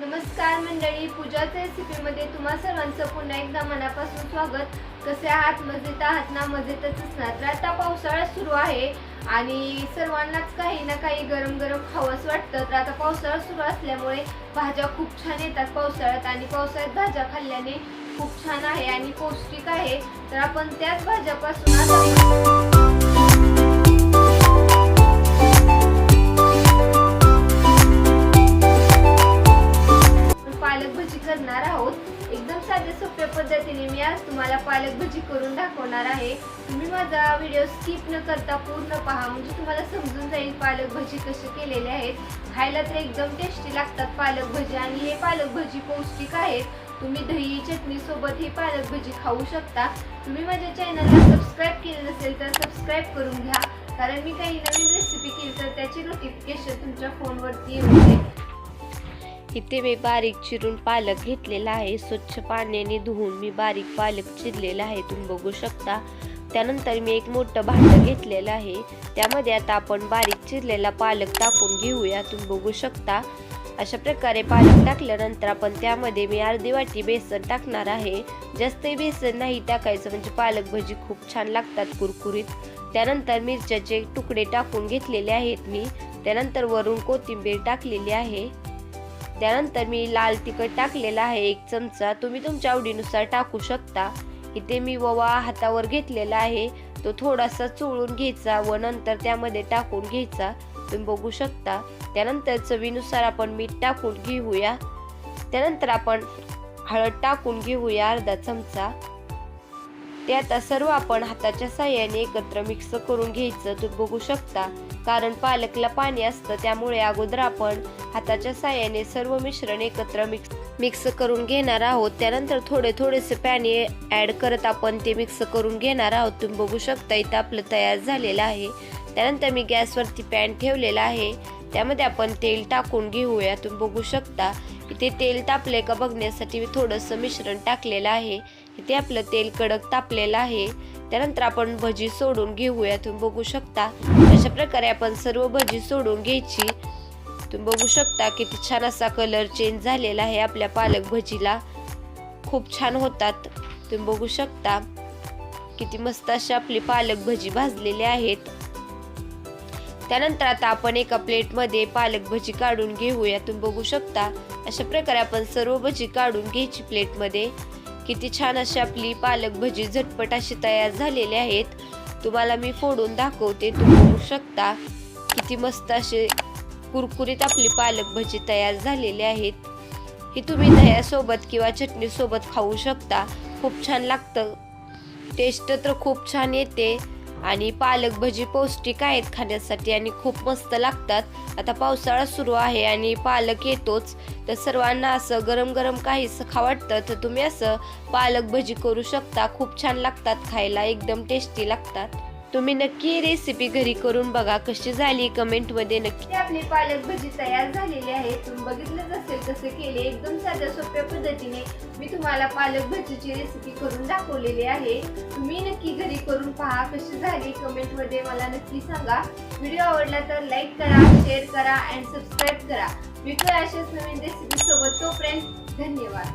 नमस्कार मंडळी पूजाच्या रेसिपीमध्ये तुम्हा सर्वांचं पुन्हा एकदा मनापासून स्वागत. कसे आहात? मजेत आहात ना? मजेतच असणार. तर आता पावसाळा सुरू आहे आणि सर्वांनाच काही ना काही गरम गरम खावंच वाटतं. तर आता पावसाळा सुरू असल्यामुळे भाज्या खूप छान येतात पावसाळ्यात आणि पावसाळ्यात भाज्या खाल्ल्याने खूप छान आहे आणि पौष्टिक आहे. तर आपण त्याच भाज्यापासून आता पद्धतीने मी आज तुम्हाला पालक भजी करून दाखवणार आहे. तुम्ही माझा व्हिडिओ स्किप न करता पूर्ण पहा. म्हणजे तुम्हाला समजून जाईल पालक भजी कसे केलेले आहेत. खायला तर एकदम टेस्टी लागतात पालक भजी आणि हे पालक भजी पौष्टिक आहेत. तुम्ही दही चटणी सोबत ही पालक भजी खाऊ शकता. तुम्ही माझ्या चॅनलला सबस्क्राईब केलं नसेल तर सबस्क्राईब करून घ्या. कारण मी काही नवीन रेसिपी केली तर त्याची नोटिफिकेशन तुमच्या फोनवरती येऊ इथे मी बारीक चिरून पालक घेतलेला आहे. स्वच्छ पाण्याने धुवून मी बारीक पालक चिरलेला आहे. तुम्ही बघू शकता. त्यानंतर मी एक मोठं भांडं घेतलेलं आहे. त्यामध्ये आता आपण बारीक चिरलेला पालक टाकून घेऊया. तुम्ही बघू शकता. अशा प्रकारे पालक टाकल्यानंतर आपण त्यामध्ये मी अर्धी वाटी बेसन टाकणार आहे. जास्तही बेसन नाही टाकायचं म्हणजे पालक भजी खूप छान लागतात कुरकुरीत. त्यानंतर मिरच्याचे तुकडे टाकून घेतलेले आहेत मी. त्यानंतर वरून कोथिंबीर टाकलेली आहे. त्यानंतर मी लाल तिखट टाकलेला आहे एक चमचा. तुम्ही तुमच्या आवडीनुसार टाकू शकता. इथे मी ववा हातावर घेतलेला आहे. तो थोडासा चोळून घ्यायचा व नंतर त्यामध्ये टाकून घ्यायचा. तुम्ही बघू शकता. त्यानंतर चवीनुसार आपण मीठ टाकून घेऊया. त्यानंतर आपण हळद टाकून घेऊया अर्धा चमचा. ते आता सर्व आपण हाताच्या साह्याने एकत्र मिक्स करून घ्यायचं. तुम्ही बघू शकता. कारण पालकला पाणी असतं त्यामुळे अगोदर आपण हाताच्या साह्याने सर्व मिश्रण एकत्र मिक्स मिक्स करून घेणार आहोत. त्यानंतर थोडे थोडेसे पाणी ॲड करत आपण ते मिक्स करून घेणार आहोत. तुम्ही बघू शकता इथं आपलं तयार झालेलं आहे. त्यानंतर मी गॅसवरती पॅन ठेवलेला आहे. त्यामध्ये आपण तेल टाकून घेऊया. तुम्ही बघू शकता इथे तेल तापले का बघण्यासाठी मी थोडंसं मिश्रण टाकलेलं आहे. इथे आपलं तेल कडक तापलेलं आहे. त्यानंतर आपण भजी सोडून घेऊया. तुम्ही बघू शकता. अशा प्रकारे आपण सर्व भजी सोडून घ्यायची. तुम्ही बघू शकता किती छान असा कलर चेंज झालेला आहे आपल्या पालक भजीला. खूप छान होतात. तुम्ही बघू शकता. किती मस्त अशी आपली पालक भजी भाजलेली आहेत. त्यानंतर आता आपण एका प्लेटमध्ये पालक भजी काढून घेऊया. तुम्ही बघू शकता. अशा प्रकारे आपण सर्व भजी काढून घ्यायची प्लेटमध्ये किती छान अशी आपली पालक भजी झटपट अशी तयार झालेली आहेत. तुम्हाला मी फोडून दाखवते तुम्ही बघू शकता. किती मस्त असे कुरकुरीत आपली पालक भजी तयार झालेली आहेत. ही तुम्ही दह्यासोबत किंवा चटणीसोबत खाऊ शकता. खूप छान लागतं. टेस्ट तर खूप छान येते. आणि पालक भजी पौष्टिक आहेत खाण्यासाठी आणि खूप मस्त लागतात. आता पावसाळा सुरू आहे आणि पालक येतोच. तर सर्वांना असं गरम गरम काहीसं खा वाटतं तर तुम्ही असं पालक भजी करू शकता. खूप छान लागतात खायला एकदम टेस्टी लागतात. तुम्ही नक्की रेसिपी घरी करून बघा कशी झाली कमेंटमध्ये नक्की. आपली पालक भजी तयार झालेली आहे तुम्ही बघितलंच असेल कसे केले एकदम साध्या सोप्या पद्धतीने मी तुम्हाला पालक भजीची रेसिपी करून दाखवलेली आहे. तुम्ही नक्की घरी करून पहा कशी झाली कमेंटमध्ये मला नक्की सांगा. व्हिडिओ आवडला तर लाईक करा शेअर करा अँड सबस्क्राईब करा. भेटूया अशाच नवीन रेसिपी सोबत तोपर्यंत धन्यवाद.